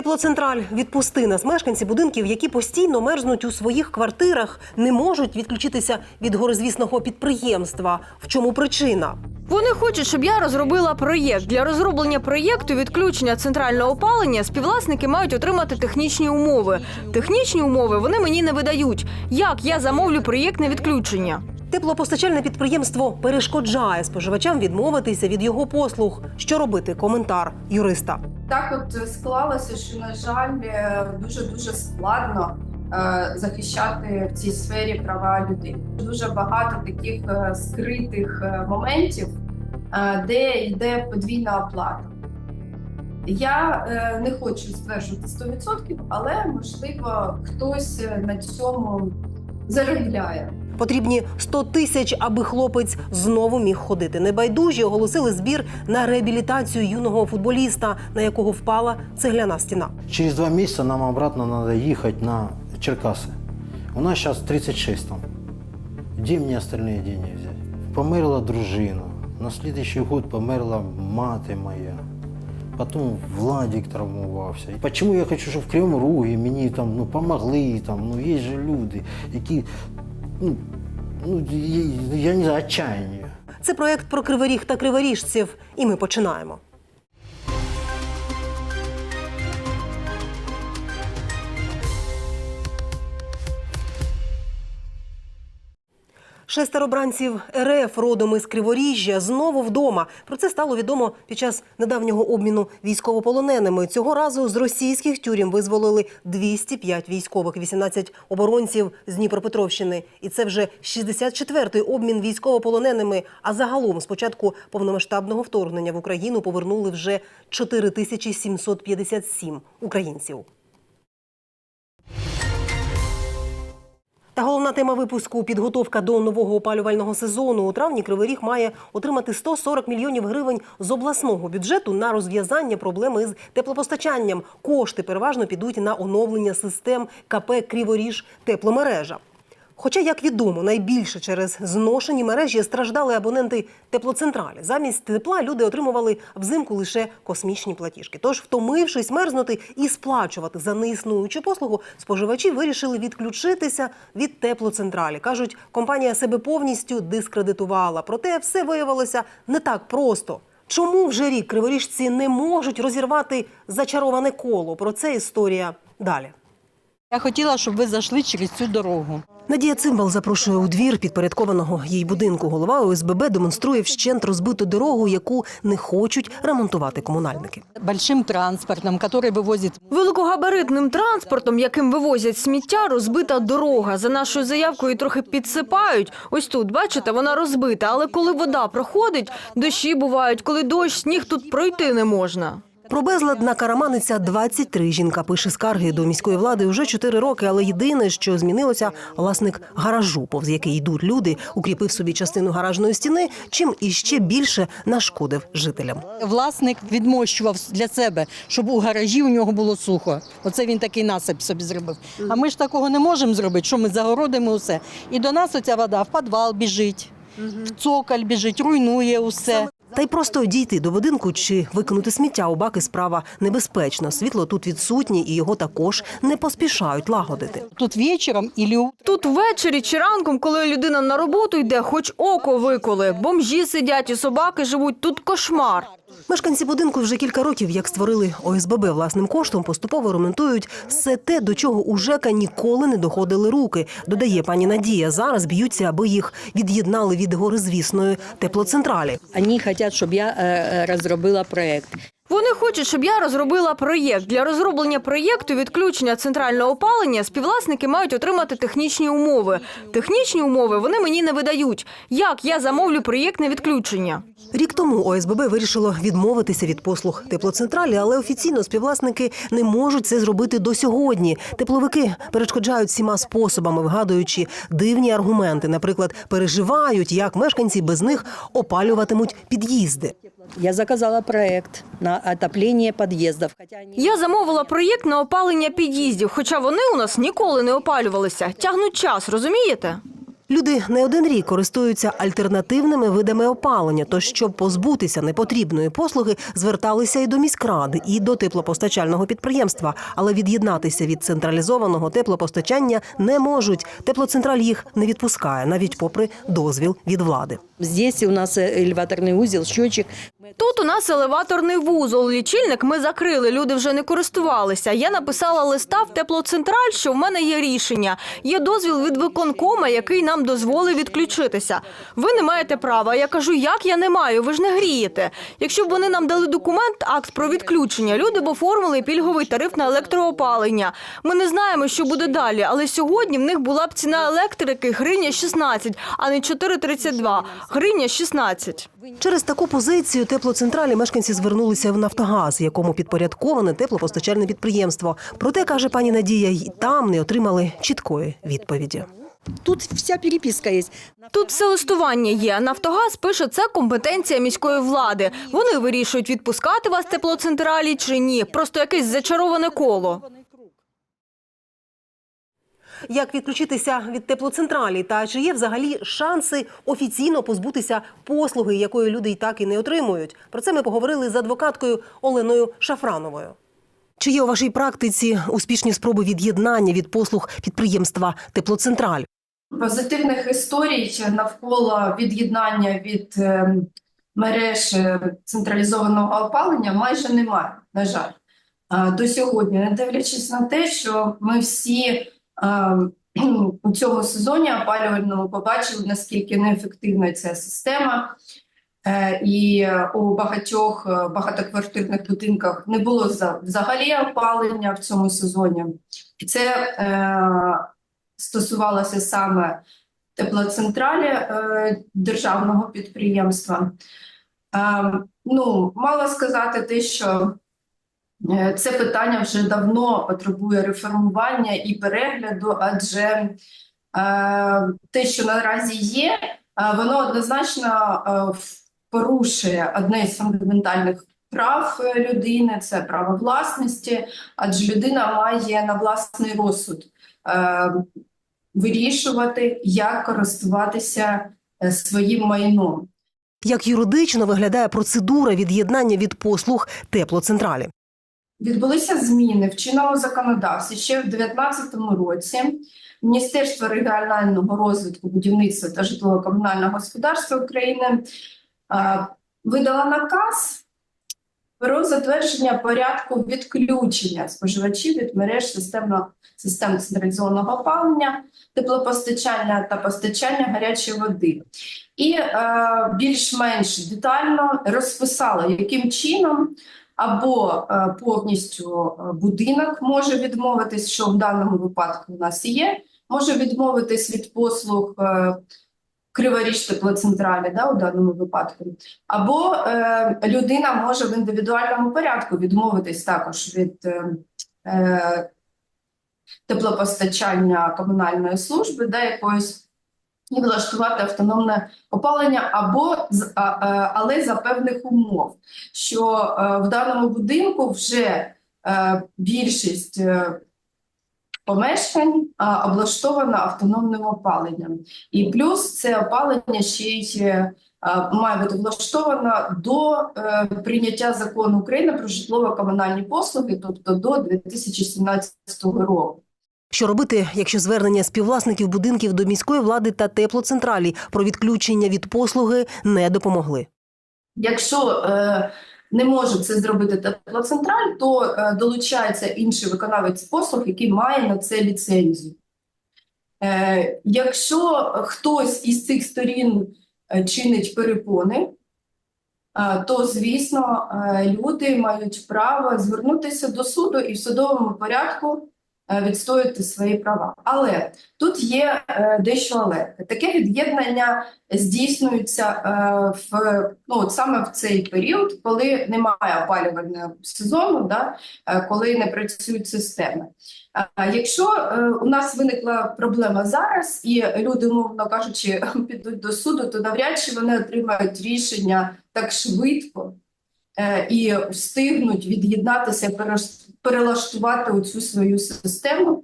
Теплоцентраль відпусти нас. Мешканці будинків, які постійно мерзнуть у своїх квартирах, не можуть відключитися від горизвісного підприємства. В чому причина? Вони хочуть, щоб я розробила проєкт. Для розроблення проєкту відключення центрального опалення співвласники мають отримати технічні умови. Технічні умови вони мені не видають. Як я замовлю проєктне відключення? Теплопостачальне підприємство перешкоджає споживачам відмовитися від його послуг. Що робити? Коментар юриста. Так, от склалося, що на жаль, дуже дуже складно е, захищати в цій сфері права людини. Дуже багато таких е, скритих е, моментів, е, де йде подвійна оплата. Я е, не хочу стверджувати 100%, але можливо хтось е, на цьому заробляє. Потрібні 100 тисяч, аби хлопець знову міг ходити. Небайдужі оголосили збір на реабілітацію юного футболіста, на якого впала цегляна стіна. Через два месяца нам обратно надо ехать на Черкасы. У нас сейчас 36 там. Где мне остальные деньги взять? Померла дружина. На следующий год померла мати моя. Потом Владик травмувався. І Почему я хочу, щоб в Кривому Рогі мені там ну, помогли, там, ну, є же люди, які, ну, ну, я, я не знаю, отчаяние. Це проект про криворіг та криворіжців. І ми починаємо. Шестеро бранців РФ родом із Криворіжжя знову вдома. Про це стало відомо під час недавнього обміну військовополоненими. Цього разу з російських тюрем визволили 205 військових, 18 оборонців з Дніпропетровщини. І це вже 64-й обмін військовополоненими. А загалом з початку повномасштабного вторгнення в Україну повернули вже 4757 українців. Та головна тема випуску підготовка до нового опалювального сезону. У травні Кривий Ріг має отримати 140 мільйонів гривень з обласного бюджету на розв'язання проблеми з теплопостачанням. Кошти переважно підуть на оновлення систем КП Криворіж тепломережа. Хоча, як відомо, найбільше через зношені мережі страждали абоненти теплоцентралі. Замість тепла люди отримували взимку лише космічні платіжки. Тож, втомившись мерзнути і сплачувати за неіснуючу послугу, споживачі вирішили відключитися від теплоцентралі. кажуть, компанія себе повністю дискредитувала. Проте все виявилося не так просто. Чому вже рік криворіжці не можуть розірвати зачароване коло? Про це історія далі. Я хотіла, щоб ви зайшли через цю дорогу. Надія Цимбал запрошує у двір підпорядкованого їй будинку. Голова ОСББ демонструє вщент розбиту дорогу, яку не хочуть ремонтувати комунальники. Большим транспортом, який вивозить Великогабаритним транспортом, яким вивозять сміття, розбита дорога. За нашою заявкою трохи підсипають. Ось тут, бачите, вона розбита. Але коли вода проходить, дощі бувають. Коли дощ, сніг тут пройти не можна. Про безлад на Караманиця 23. Жінка пише скарги до міської влади вже 4 роки, але єдине, що змінилося, власник гаражу, повз який йдуть люди, укріпив собі частину гаражної стіни, чим іще більше нашкодив жителям. власник відмощував для себе, щоб у гаражі у нього було сухо. Оце він такий насип собі зробив. А ми ж такого не можемо зробити, що ми загородимо усе. І до нас оця вода в підвал біжить, в цоколь біжить, руйнує усе. Та й просто дійти до будинку чи викинути сміття у баки справа небезпечна. Світло тут відсутнє і його також не поспішають лагодити. Тут вечором і Тут ввечері чи ранком, коли людина на роботу йде, хоч око виколи. Бомжі сидять і собаки живуть. Тут кошмар. Мешканці будинку вже кілька років, як створили ОСББ власним коштом, поступово ремонтують все те, до чого у ЖЕКа ніколи не доходили руки. Додає пані Надія. Зараз б'ються, аби їх від'єднали від горизвісної теплоцентралі. Вони хочуть, щоб я е, розробила проєкт. Вони хочуть, щоб я розробила проєкт. Для розроблення проєкту відключення центрального опалення співвласники мають отримати технічні умови. Технічні умови вони мені не видають. Як я замовлю проєктне відключення? Рік тому ОСББ вирішило відмовитися від послуг теплоцентралі, але офіційно співвласники не можуть це зробити до сьогодні. Тепловики перешкоджають всіма способами, вгадуючи дивні аргументи. Наприклад, переживають, як мешканці без них опалюватимуть під'їзди. Я заказала проєкт на отоплення під'їздів. Хоча вони- Я замовила проєкт на опалення під'їздів, хоча вони у нас ніколи не опалювалися. Тягнуть час, розумієте? Люди не один рік користуються альтернативними видами опалення. Тож, щоб позбутися непотрібної послуги, зверталися і до міськради, і до теплопостачального підприємства. Але від'єднатися від централізованого теплопостачання не можуть. Теплоцентраль їх не відпускає, навіть попри дозвіл від влади. Здесь у нас э, элеваторный узел, счетчик. Тут у нас елеваторний вузол. Лічильник ми закрили, люди вже не користувалися. Я написала листа в теплоцентраль, що в мене є рішення. Є дозвіл від виконкома, який нам дозволив відключитися. Ви не маєте права. Я кажу, як я не маю, ви ж не грієте. Якщо б вони нам дали документ, акт про відключення, люди б оформили пільговий тариф на електроопалення. Ми не знаємо, що буде далі, але сьогодні в них була б ціна електрики гривня 16, а не 4,32. Гривня 16. Через таку позицію теплоцентралі мешканці звернулися в Нафтогаз, якому підпорядковане теплопостачальне підприємство. Проте каже пані Надія, й там не отримали чіткої відповіді. Тут вся переписка есть. Тут все листування є. Нафтогаз пише, це компетенція міської влади. Вони вирішують, відпускати вас теплоцентралі чи ні. Просто якесь зачароване коло. Як відключитися від теплоцентралі та чи є взагалі шанси офіційно позбутися послуги, якої люди й так і не отримують? Про це ми поговорили з адвокаткою Оленою Шафрановою. Чи є у вашій практиці успішні спроби від'єднання від послуг підприємства Теплоцентраль? Позитивних історій навколо від'єднання від е, мереж е, централізованого опалення майже немає, на жаль. А, До сьогодні, не дивлячись на те, що ми всі е, у цьому сезоні опалювальному побачили, наскільки неефективна ця система. Е, І у багатьох е, багатоквартирних будинках не було взагалі опалення в цьому сезоні. Це е, стосувалося саме теплоцентралі державного підприємства. Е, ну, мало сказати те, що це питання вже давно потребує реформування і перегляду, адже е, те, що наразі є, е, воно однозначно е, порушує одне з фундаментальних прав е, людини це право власності, адже людина має на власний розсуд е, вирішувати, як користуватися е, своїм майном. Як юридично виглядає процедура від'єднання від послуг теплоцентралі? Відбулися зміни в чинному законодавстві ще в 2019 році. Міністерство регіонального розвитку, будівництва та житлово-комунального господарства України видало наказ про затвердження порядку відключення споживачів від мереж систем централізованого опалення, теплопостачання та постачання гарячої води. І е, більш-менш детально розписала, яким чином або е, повністю е, будинок може відмовитись, що в даному випадку у нас є, може відмовитись від послуг е, Криворіж теплоцентралі, да, у даному випадку, або людина може в індивідуальному порядку відмовитись також від теплопостачання комунальної служби, да, якоїсь і влаштувати автономне опалення, або але за певних умов що е, в даному будинку вже е, більшість е, помешкань а, облаштовано автономним опаленням. І плюс це опалення ще й має бути влаштовано до е, прийняття закону України про житлово-комунальні послуги, тобто до 2017 року. Що робити, якщо звернення співвласників будинків до міської влади та теплоцентралі про відключення від послуги не допомогли? Якщо е, не може це зробити теплоцентраль, то е, долучається інший виконавець послуг, який має на це ліцензію. Е, якщо хтось із цих сторін е, чинить перепони, е, то, звісно, е, люди мають право звернутися до суду і в судовому порядку е, відстояти свої права. Але тут є е, дещо але. Таке від'єднання здійснюється е, в ну от саме в цей період, коли немає опалювального сезону, да, коли не працюють системи. Якщо у нас виникла проблема зараз, і люди, умовно кажучи, підуть до суду, то навряд чи вони отримають рішення так швидко і встигнуть від'єднатися, перелаштувати цю свою систему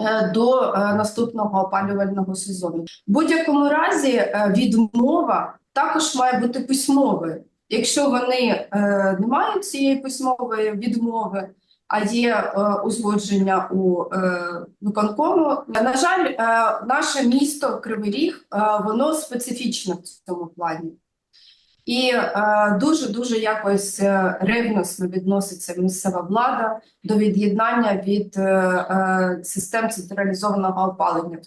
е, до е, наступного опалювального сезону. В будь-якому разі е, відмова також має бути письмовою. Якщо вони не мають цієї письмової відмови, а є узгодження у виконкому. На жаль, наше місто Кривий Ріг воно специфічне в цьому плані. І дуже дуже якось е, ревносно відноситься місцева влада до від'єднання від е, е, систем централізованого опалення.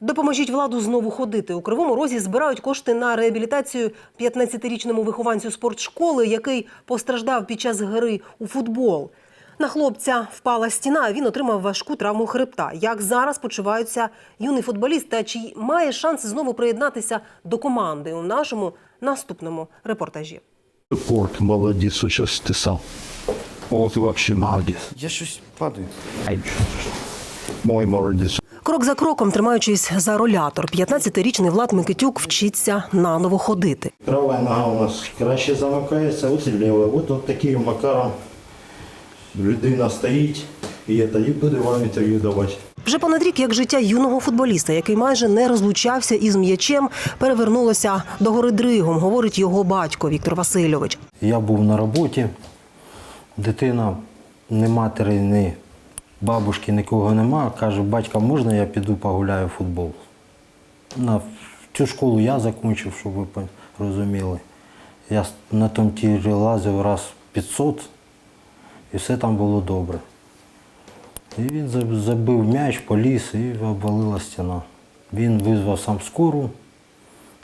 Допоможіть владу знову ходити. У Кривому Розі збирають кошти на реабілітацію 15-річному вихованцю спортшколи, який постраждав під час гри у футбол. На хлопця впала стіна, він отримав важку травму хребта. Як зараз почуваються юний футболіст та чи має шанс знову приєднатися до команди у нашому наступному репортажі? Порт, молодец, сейчас ты сам. Вот вообще. Я щось падаю. Мой молодец. Крок за кроком, тримаючись за ролятор, 15-річний Влад Микитюк вчиться наново ходити. Права нога у нас краще замикається, ось ліва. От, от таким макаром людина стоїть і, це, і буде вам інтерв'ю давати. Вже понад рік, як життя юного футболіста, який майже не розлучався із м'ячем, перевернулося до гори дригом, говорить його батько Віктор Васильович. Я був на роботі, дитина, ні матері, ні бабушки, нікого нема. Каже, батька, можна я піду погуляю в футбол? На цю школу я закінчив, щоб ви розуміли. Я на тому тірі лазив раз 500, і все там було добре. І він забив м'яч, поліз і обвалила стіна. Він визвав сам скору,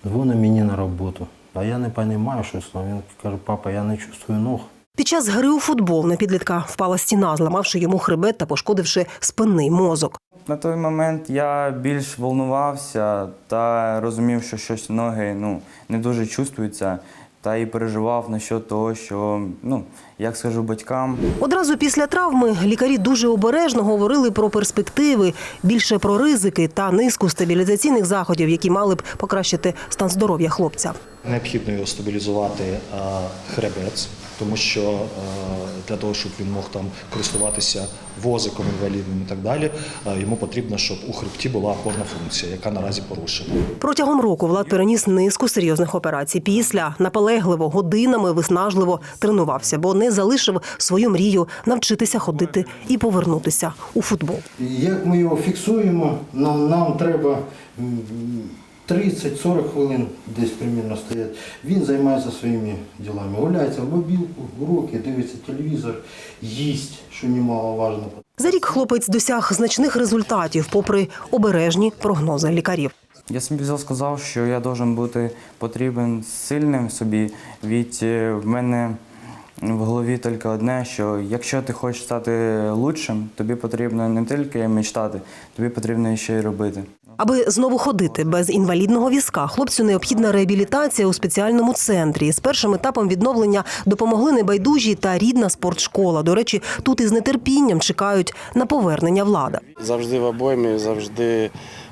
дзвонить мені на роботу. А я не розумію, що ним. Він каже, папа, я не чувствую ног. Під час гри у футбол на підлітка впала стіна, зламавши йому хребет та пошкодивши спинний мозок. На той момент я більш волнувався та розумів, що щось ноги ну, не дуже чувствуються, та і переживав насчет того, що, ну, як скажу батькам, Одразу після травми лікарі дуже обережно говорили про перспективи, більше про ризики та низку стабілізаційних заходів, які мали б покращити стан здоров'я хлопця. Необхідно його стабілізувати е, хребець, тому що е, для того, щоб він мог там користуватися возиком інвалідним і так далі, е, йому потрібно, щоб у хребті була опорна функція, яка наразі порушена. Протягом року Влад переніс низку серйозних операцій. Після наполегливо годинами виснажливо тренувався, бо не залишив свою мрію навчитися ходити і повернутися у футбол. Як ми його фіксуємо, нам, нам треба 30-40 хвилин десь примірно стоять. Він займається своїми ділами. Гуляється в мобілку, уроки, дивиться телевізор, їсть, що немаловажно. За рік хлопець досяг значних результатів, попри обережні прогнози лікарів. я собі сказав, що я должен бути потрібен сильним собі, від е, в мене в голові тільки одне, що якщо ти хочеш стати лучшим, тобі потрібно не тільки мечтати, тобі потрібно ще й робити. Аби знову ходити без інвалідного візка, хлопцю необхідна реабілітація у спеціальному центрі. З першим етапом відновлення допомогли небайдужі та рідна спортшкола. До речі, тут із нетерпінням чекають на повернення влада. Завжди в обоймі, завжди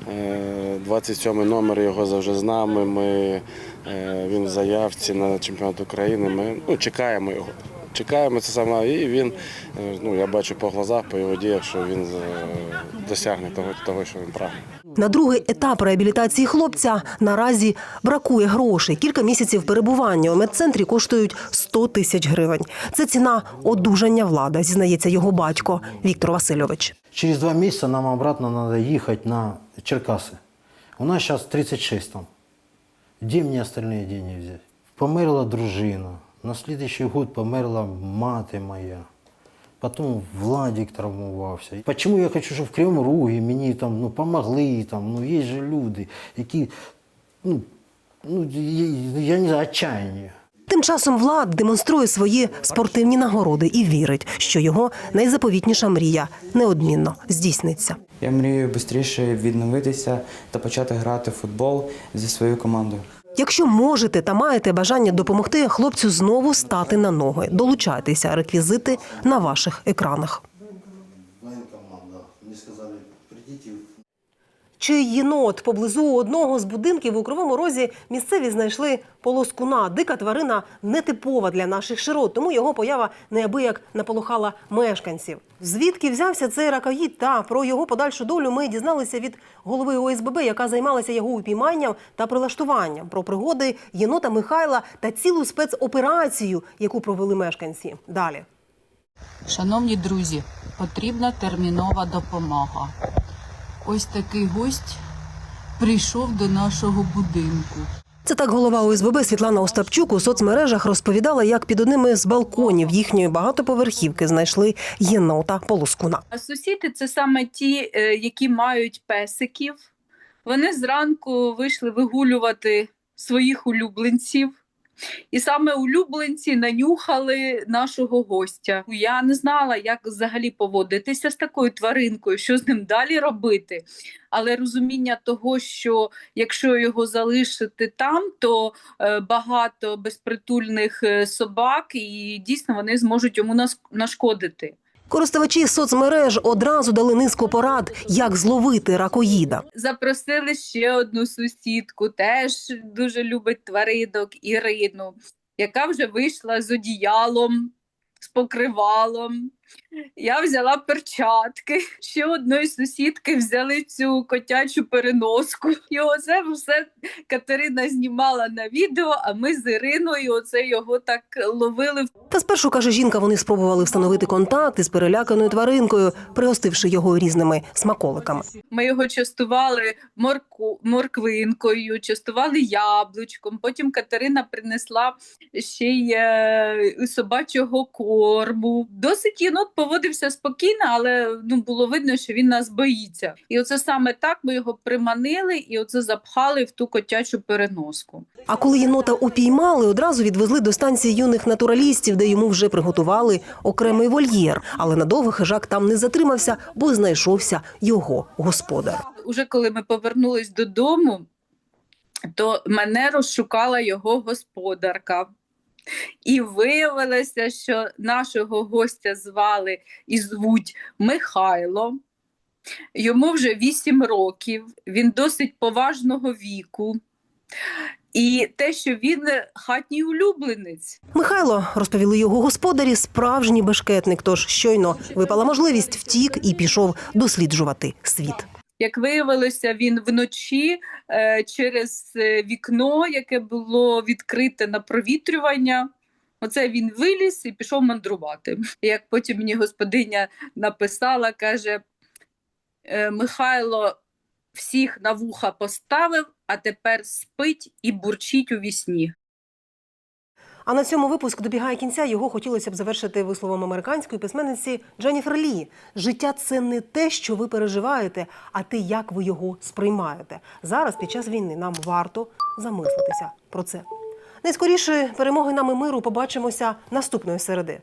е, 27 номер його завжди з нами. Ми, е, він в заявці на чемпіонат України. Ми ну, чекаємо його. Чекаємо це саме, і він, е, ну я бачу по глазах, по його діях, що він е, досягне того, того, що він прагне. На другий етап реабілітації хлопця наразі бракує грошей. Кілька місяців перебування у медцентрі коштують 100 тисяч гривень. Це ціна одужання влада, зізнається його батько Віктор Васильович. Через два місяці нам обратно треба їхати на Черкаси. У нас зараз 36 там. Де мені остальні деньги взяти? Померла дружина. На слідуючий год померла мати моя. Потім Владик травмувався. Чому я хочу, щоб в Кривому Рогі мені там ну, помогли, там, ну, є же люди, які, ну, ну, я, я не знаю, отчаяння. Тим часом Влад демонструє свої спортивні нагороди і вірить, що його найзаповітніша мрія неодмінно здійсниться. Я мрію швидше відновитися та почати грати в футбол зі своєю командою. Якщо можете та маєте бажання допомогти хлопцю знову стати на ноги, долучайтеся реквізити на ваших екранах. Чи єнот поблизу одного з будинків у Кривому Розі місцеві знайшли полоскуна. Дика тварина нетипова для наших широт, тому його поява неабияк наполохала мешканців. Звідки взявся цей ракоїд та про його подальшу долю ми дізналися від голови ОСББ, яка займалася його упійманням та прилаштуванням. Про пригоди єнота Михайла та цілу спецоперацію, яку провели мешканці. Далі. Шановні друзі, потрібна термінова допомога. Ось такий гость прийшов до нашого будинку. Це так голова ОСББ Світлана Остапчук у соцмережах розповідала, як під одним із балконів їхньої багатоповерхівки знайшли єнота полоскуна. А сусіди це саме ті, е, які мають песиків. Вони зранку вийшли вигулювати своїх улюбленців. І саме улюбленці нанюхали нашого гостя. Я не знала, як взагалі поводитися з такою тваринкою, що з ним далі робити. Але розуміння того, що якщо його залишити там, то е, багато безпритульних е, собак, і дійсно вони зможуть йому нашкодити. Користувачі соцмереж одразу дали низку порад, як зловити ракоїда. Запросили ще одну сусідку, теж дуже любить тваринок Ірину, яка вже вийшла з одіялом, з покривалом. Я взяла перчатки. Ще одної сусідки взяли цю котячу переноску. І оце все Катерина знімала на відео, а ми з Іриною оце його так ловили Та спершу каже жінка, вони спробували встановити контакт із переляканою тваринкою, пригостивши його різними смаколиками. Ми його частували морку, морквинкою, частували яблучком. Потім Катерина принесла ще й е, собачого корму. Досить єнот поводився спокійно, але ну, було видно, що він нас боїться. І оце саме так ми його приманили і оце запхали в ту котячу переноску. А коли єнота упіймали, одразу відвезли до станції юних натуралістів, де йому вже приготували окремий вольєр. Але надовго хижак там не затримався, бо знайшовся його господар. Уже коли ми повернулись додому, то мене розшукала його господарка. І виявилося, що нашого гостя звали і звуть Михайло. Йому вже 8 років, він досить поважного віку. І те, що він хатній улюбленець. Михайло розповіли його господарі, справжній бешкетник. Тож щойно випала можливість втік і пішов досліджувати світ. Як виявилося, він вночі е, через е, вікно, яке було відкрите на провітрювання. Оце він виліз і пішов мандрувати. Як потім мені господиня написала, каже: «Е, Михайло всіх на вуха поставив, а тепер спить і бурчить у вісні. А на цьому випуск добігає кінця. Його хотілося б завершити висловом американської письменниці Дженніфер Лі. Життя це не те, що ви переживаєте, а те, як ви його сприймаєте. Зараз, під час війни, нам варто замислитися про це. Найскоріше перемоги нами миру побачимося наступної середи.